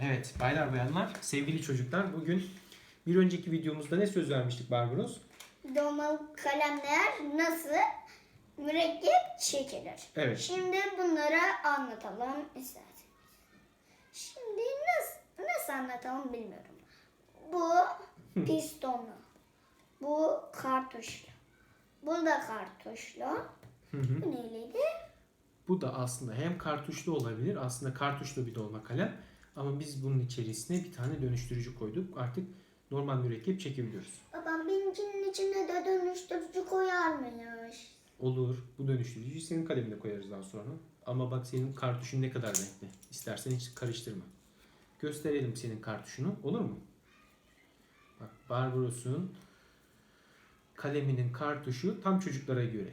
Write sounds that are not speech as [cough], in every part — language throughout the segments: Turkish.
Evet baylar bayanlar, sevgili çocuklar bugün bir önceki videomuzda ne söz vermiştik Barbaros? Dolmalık kalemler nasıl mürekkep çekilir? Evet. Şimdi bunları anlatalım isterseniz. Şimdi nasıl, nasıl anlatalım bilmiyorum. Bu pistonlu. Bu kartuşlu. Bu da kartuşlu. Hı hı. Bu neyliydi? Bu da aslında hem kartuşlu olabilir, aslında kartuşlu bir dolma kalem. Ama biz bunun içerisine bir tane dönüştürücü koyduk. Artık normal mürekkep çekebiliyoruz. Babam benimkinin içine de dönüştürücü koyar mıymış? Olur. Bu dönüştürücüyü senin kalemine koyarız daha sonra. Ama bak senin kartuşun ne kadar renkli. İstersen hiç karıştırma. Gösterelim senin kartuşunu. Olur mu? Bak Barbaros'un kaleminin kartuşu tam çocuklara göre.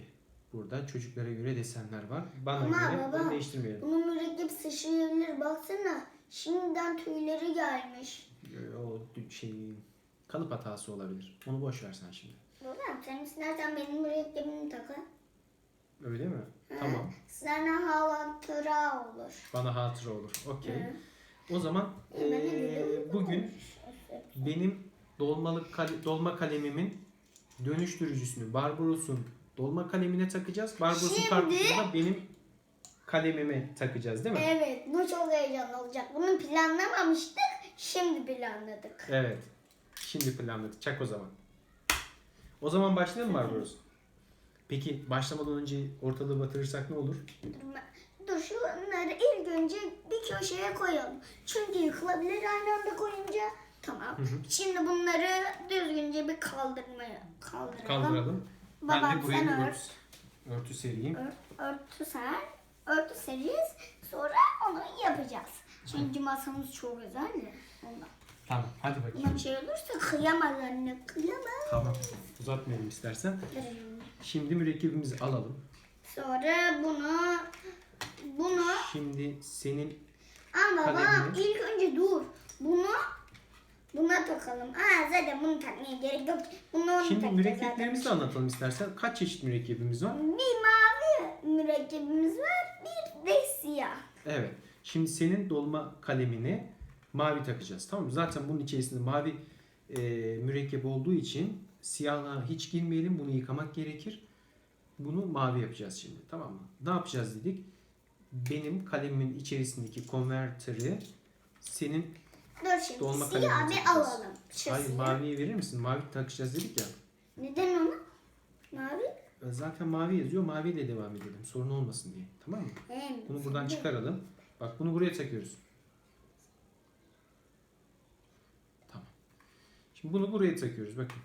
Burada çocuklara göre desenler var. Bana Ama göre baba- bunu değiştirmeyelim. Bunun mürekkep sıçrayabilir baksana. Şimdiden tüyleri gelmiş. O şey kalıp hatası olabilir. Onu boş ver sen şimdi. Babam sen istersen benim mürekkebimi takar. Öyle mi? Tamam. Sana hatıra olur. Bana hatıra olur. Okey. Hı. O zaman E, ee, dedim, bugün benim dolmalık kale- dolma kalemimin dönüştürücüsünü Barbaros'un dolma kalemine takacağız. Barbaros'un Şimdi- kartuşunu da benim kalemime takacağız değil mi? Evet bu çok heyecanlı olacak. Bunu planlamamıştık. Şimdi planladık. Evet. Şimdi planladık. Çak o zaman. O zaman başlayalım mı Barbaros? Peki başlamadan önce ortalığı batırırsak ne olur? Dur, ben- dur şunları ilk önce bir köşeye koyalım. Çünkü yıkılabilir aynı anda koyunca. Tamam. Şimdi bunları düzgünce bir kaldırmaya kaldıralım. Kaldıralım. ben Babam de buraya sen bir ört. örtü, sereyim. Ör- örtü ser. Örtü sereceğiz. Sonra onu yapacağız. Çünkü masamız çok güzel ya. Ondan. Tamam hadi bakayım. Buna bir şey olursa kıyamaz anne. Kıyamaz. Tamam. Uzatmayalım istersen. Şimdi mürekkebimizi alalım. Sonra bunu bunu Şimdi senin ama babam Kalemini. ilk önce dur. Bunu buna takalım. Aa zaten bunu takmaya gerek yok. Bunu onu Şimdi takacağız mürekkeplerimizi de anlatalım istersen. Kaç çeşit mürekkebimiz var? zaten. Bir mavi mürekkebimiz var. De siyah. Evet. Şimdi senin dolma kalemine mavi takacağız. Tamam mı? Zaten bunun içerisinde mavi e, mürekkep olduğu için siyahlığa hiç girmeyelim. Bunu yıkamak gerekir. Bunu mavi yapacağız şimdi. Tamam mı? Ne yapacağız dedik? Benim kalemimin içerisindeki konvertörü senin Dur şimdi Dolma siyah kalemini bir takacağız. alalım. Şu hayır siyah. maviye verir misin? Mavi takacağız dedik ya. Neden onu? Mavi? E, Zaten mavi yazıyor. Maviyle devam edelim. Sorun olmasın diye. Tamam mı? Hem Bunu buradan çıkaralım. Bak bunu buraya takıyoruz. Tamam. Şimdi bunu buraya takıyoruz. Bakın.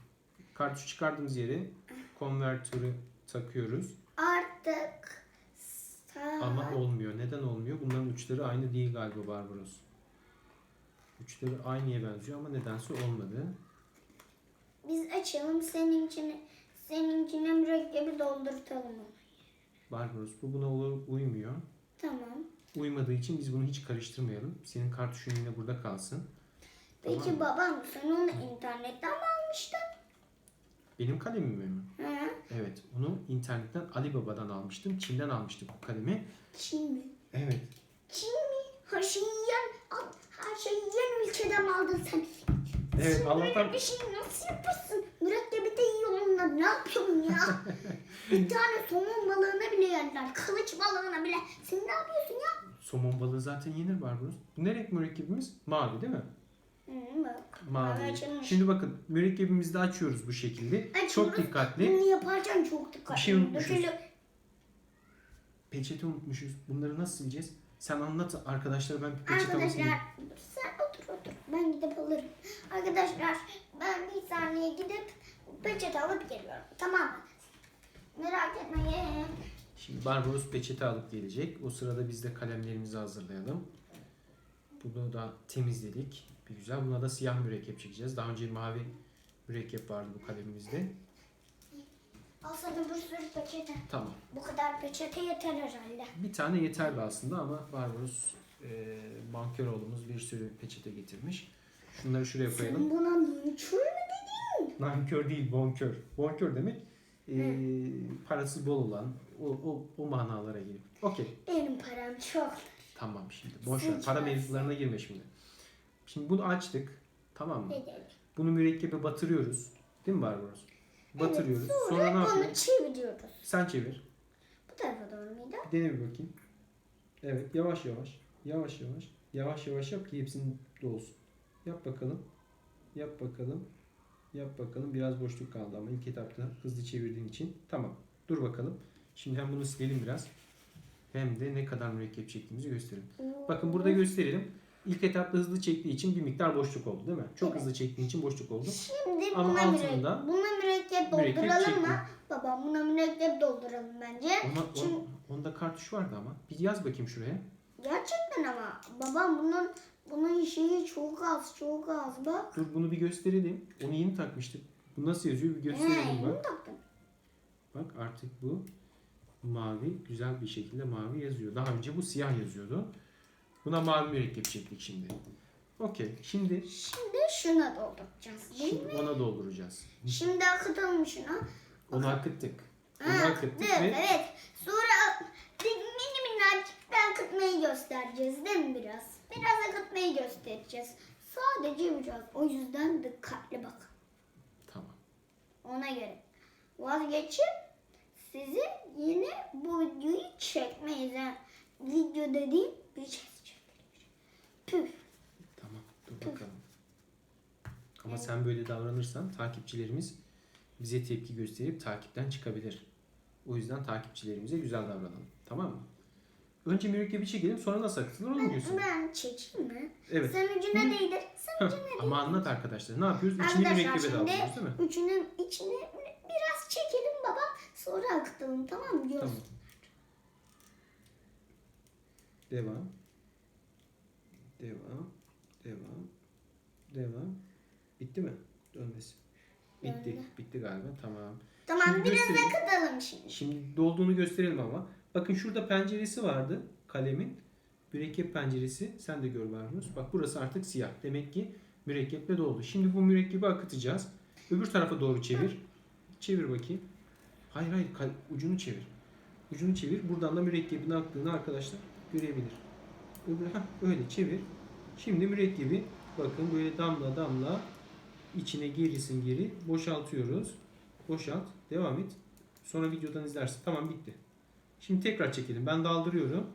Kartuş çıkardığımız yere konvertörü takıyoruz. Artık sağ. Ama olmuyor. Neden olmuyor? Bunların uçları aynı değil galiba Barbaros. Uçları aynıya benziyor ama nedense olmadı. Biz açalım seninkini. Seninkine mürekkebi doldurtalım onu. Barbaros bu buna uymuyor. Tamam. Uymadığı için biz bunu hiç karıştırmayalım. Senin kartuşun yine burada kalsın. Peki Tamam. babam sen onu internetten mi almıştın? Benim kalemimi mi? Hı? Evet. Onu internetten Ali Baba'dan almıştım. Çin'den almıştık bu kalemi. Çin mi? Evet. Çin mi? Her şeyi yiyen, her şeyi yiyen ülkeden mi aldın sen? Evet, Allah'tan- bir şey nasıl yaparsın? Mürekkebi de yiyor onlar. Ne yapıyorsun ya? [laughs] bir tane somon balığına bile yerler. Kılıç balığına bile. Sen ne yapıyorsun ya? Somon balığı zaten yenir Barbaros. Bu ne renk mürekkebimiz? Mavi değil mi? Hı, bak. Mavi. Mavi açılmış. Şimdi bakın mürekkebimizi de açıyoruz bu şekilde. Açıyoruz. Çok dikkatli. Bunu yaparken çok dikkatli. Bir şey unutmuşuz. Dökülü- Peçete unutmuşuz. Bunları nasıl sileceğiz? Sen anlat arkadaşlara ben peçete alayım. Arkadaşlar sen otur otur. Ben gidip alırım. Arkadaşlar ben bir saniye gidip peçete alıp geliyorum. Tamam mı? Merak etmeyin. Şimdi Barbaros peçete alıp gelecek. O sırada biz de kalemlerimizi hazırlayalım. Bunu da temizledik. Bir güzel. Buna da siyah mürekkep çekeceğiz. Daha önce mavi mürekkep vardı bu kalemimizde. Al sana bir sürü peçete. Tamam. Bu kadar peçete yeter herhalde. Bir tane yeterli aslında ama Barbaros e, bankör oğlumuz bir sürü peçete getirmiş. Şunları şuraya koyalım. Sen buna nankör mü dedin? Nankör değil, bonkör. Bonkör demek e, parası bol olan o, o, o manalara gelip. Okey. Benim param çok. Tamam şimdi. Boş ver. Para mevzularına girme şimdi. Şimdi bunu açtık. Tamam mı? Evet. Bunu mürekkebe batırıyoruz. Değil mi Barbaros? Batırıyoruz. Evet, sonra, ne sonra onu yapıyoruz? çeviriyoruz. Sen çevir. Bu tarafa doğru muydu? Bir dene bir bakayım. Evet yavaş yavaş. Yavaş yavaş. Yavaş yavaş yap ki hepsinin dolsun. Yap bakalım. Yap bakalım. Yap bakalım. Biraz boşluk kaldı ama ilk etapta hızlı çevirdiğin için. Tamam. Dur bakalım. Şimdi hem bunu silelim biraz. Hem de ne kadar mürekkep çektiğimizi gösterelim. Bakın burada gösterelim. İlk etapta hızlı çektiği için bir miktar boşluk oldu değil mi? Çok Evet. hızlı çektiğin için boşluk oldu. Şimdi Ama buna, mürekkep, altında buna mürekkep dolduralım mı? Babam buna mürekkep dolduralım bence. Şimdi- on- onda kartuş vardı ama. Bir yaz bakayım şuraya. Gerçekten ama babam bunun bunun şeyi çok az çok az bak. Dur bunu bir gösterelim. Onu yeni takmıştık. Bu nasıl yazıyor bir gösterelim bak. taktım. Bak artık bu mavi güzel bir şekilde mavi yazıyor. Daha önce bu siyah yazıyordu. Buna mavi mürekkep çektik şimdi. Okey. Şimdi Şimdi şuna dolduracağız değil mi? şimdi ona dolduracağız. Şimdi akıtalım şuna. Onu akıttık. Onu Ha, akıttık evet, ve evet. Sonra bir mini minnacık akıtmayı göstereceğiz değil mi biraz? Biraz akıtmayı göstereceğiz. Sadece biraz. O yüzden dikkatli bak. tamam. Ona göre. Vazgeçip sizi yine bu videoyu çekmeyiz. ha. Video dediğim bir şey çekilir. Püf. Tamam. Dur bakalım. Ama sen böyle davranırsan takipçilerimiz bize tepki gösterip takipten çıkabilir. O yüzden takipçilerimize güzel davranalım. Tamam mı? Önce mürekkebi çekelim sonra nasıl akıtılır onu diyorsun. Ben çekeyim mi? Evet. Sen ucuna Hı. değdir. Sen Heh, ama anlat arkadaşlar. Ne yapıyoruz? İçini mürekkebe şimdi daldırıyoruz değil mi? Üçünün içine biraz çekelim baba. Sonra akıtalım tamam mı? Tamam. Devam. Devam. Devam. Devam. Bitti mi? Dönmesi. Bitti. Döndü. Bitti galiba. Tamam. Tamam Şimdi biraz gösterelim. akıtalım şimdi. Şimdi dolduğunu gösterelim ama. Bakın şurada penceresi vardı kalemin. Mürekkep penceresi. Sen de gör Barbaros. Bak burası artık siyah. Demek ki mürekkeple doldu. Şimdi bu mürekkebi akıtacağız. Öbür tarafa doğru çevir. Çevir bakayım. Hayır hayır ucunu çevir. Ucunu çevir. Buradan da mürekkebin aktığını arkadaşlar görebilir. Öbür, heh, öyle çevir. Şimdi mürekkebi bakın böyle damla damla içine gerisin geri boşaltıyoruz. Boşalt. Devam et. Sonra videodan izlersin. Tamam bitti. Şimdi tekrar çekelim. Ben daldırıyorum.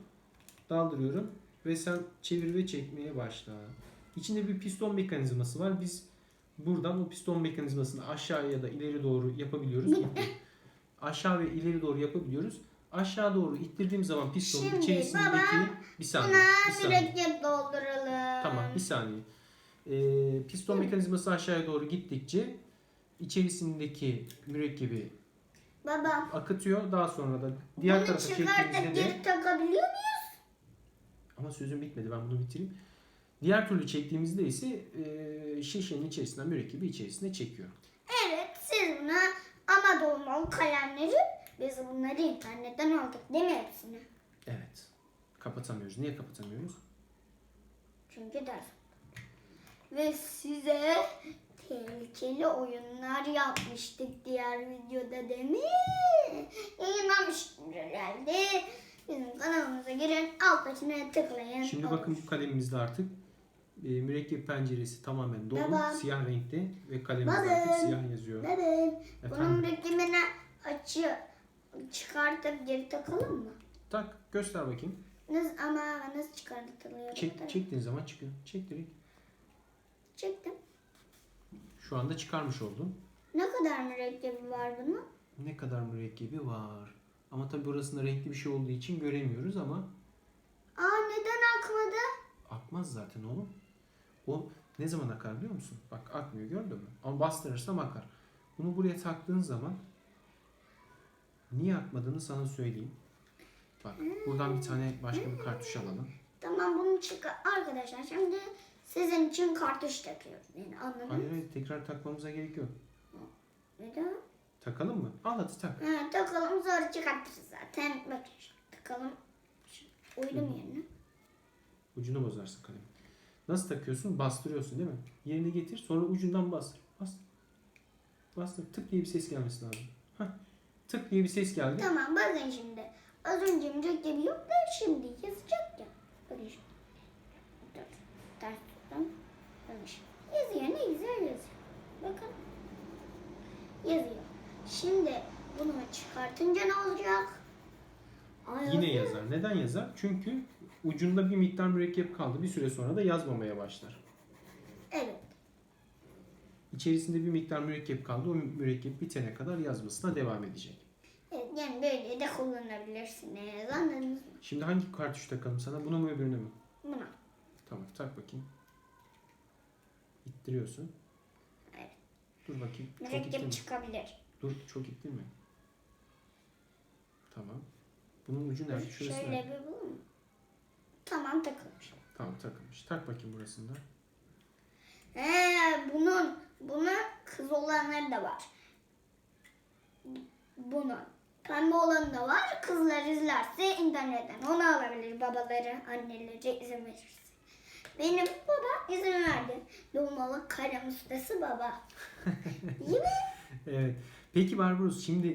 Daldırıyorum. Ve sen çevir ve çekmeye başla. İçinde bir piston mekanizması var. Biz buradan o piston mekanizmasını aşağı ya da ileri doğru yapabiliyoruz. Aşağı ve ileri doğru yapabiliyoruz. Aşağı doğru ittirdiğim zaman pistonun Şimdi içerisindeki baba, bir saniye. Buna Bir saniye. mürekkep dolduralım. Tamam bir saniye. Ee, piston mekanizması aşağıya doğru gittikçe içerisindeki mürekkebi Baba. akıtıyor. Daha sonra da diğer bunu tarafa çıkartıp çektiğimizde de geri takabiliyor muyuz? ama sözüm bitmedi ben bunu bitireyim. Diğer türlü çektiğimizde ise e, şişenin içerisinden mürekkebi içerisine çekiyor. Evet siz buna ama dolmalı kalemleri biz bunları internetten aldık değil mi hepsini? Evet. Kapatamıyoruz. Niye kapatamıyoruz? Çünkü ders. Ve size tehlikeli oyunlar yapmıştık diğer videoda değil mi? Yayınlamıştım herhalde. Bizim kanalımıza girin alttakine tıklayın. Şimdi Olur. bakın bu kalemimizde artık e, mürekkep penceresi tamamen dolu. Baba. Siyah renkte ve kalemimiz Baba. artık siyah yazıyor. Bebeğim. Bunun mürekkebini açı çıkartıp geri takalım mı? Tak göster bakayım. Nasıl, ama nasıl çıkartılıyor? Çek, çektiğin zaman çıkıyor. Çek direkt. Çektim. Şu anda çıkarmış oldun. Ne kadar mürekkebi var bunun? Ne kadar mürekkebi var. Ama tabi burasında renkli bir şey olduğu için göremiyoruz ama Aa neden akmadı? akmaz zaten oğlum. O ne zaman akar biliyor musun? Bak akmıyor gördün mü? Ama bastırırsam akar. Bunu buraya taktığın zaman niye akmadığını sana söyleyeyim. Bak buradan bir tane başka bir kartuş alalım. Tamam bunu çıkar. Arkadaşlar şimdi sizin için kartuş takıyoruz. Yani anladın Hayır mı? hayır tekrar takmamıza gerek yok. Neden? Takalım mı? Al hadi tak. Ha, takalım sonra çıkartırız zaten. Bakın şu takalım. Şu, Uydum yerine. Ucunu bozarsın kalemi. Nasıl takıyorsun? Bastırıyorsun değil mi? Yerine getir sonra ucundan bastır. Bastır. Bastır. Tık diye bir ses gelmesi lazım. Hah. Tık diye bir ses geldi. Tamam bakın şimdi. Az önce mürekkebi yok da şimdi yazacak yazıyor. Şimdi bunu çıkartınca ne olacak? Ay, Yine yazar. Neden yazar? Çünkü ucunda bir miktar mürekkep kaldı. Bir süre sonra da yazmamaya başlar. Evet. İçerisinde bir miktar mürekkep kaldı. O mürekkep bitene kadar yazmasına devam edecek. Evet, yani böyle de kullanabilirsiniz. Anladınız mı? Şimdi hangi kartuş takalım sana? Buna mı öbürüne mi? Buna. Tamam tak bakayım. İttiriyorsun. Dur bakayım. Mürekkep çıkabilir. Dur çok ittirme. Tamam. Bunun ucu nerede? Şurası Şöyle nerede? bir bu mu? Tamam takılmış. Tamam takılmış. Tak bakayım burasında. He, bunun bunun kız olanları da var. Bunun pembe olanı da var. Kızlar izlerse internetten onu alabilir babaları, anneleri izin verirse. Benim baba izin verdi. Dolmalık kalem ustası baba. [laughs] İyi mi? Evet. Peki Barbaros şimdi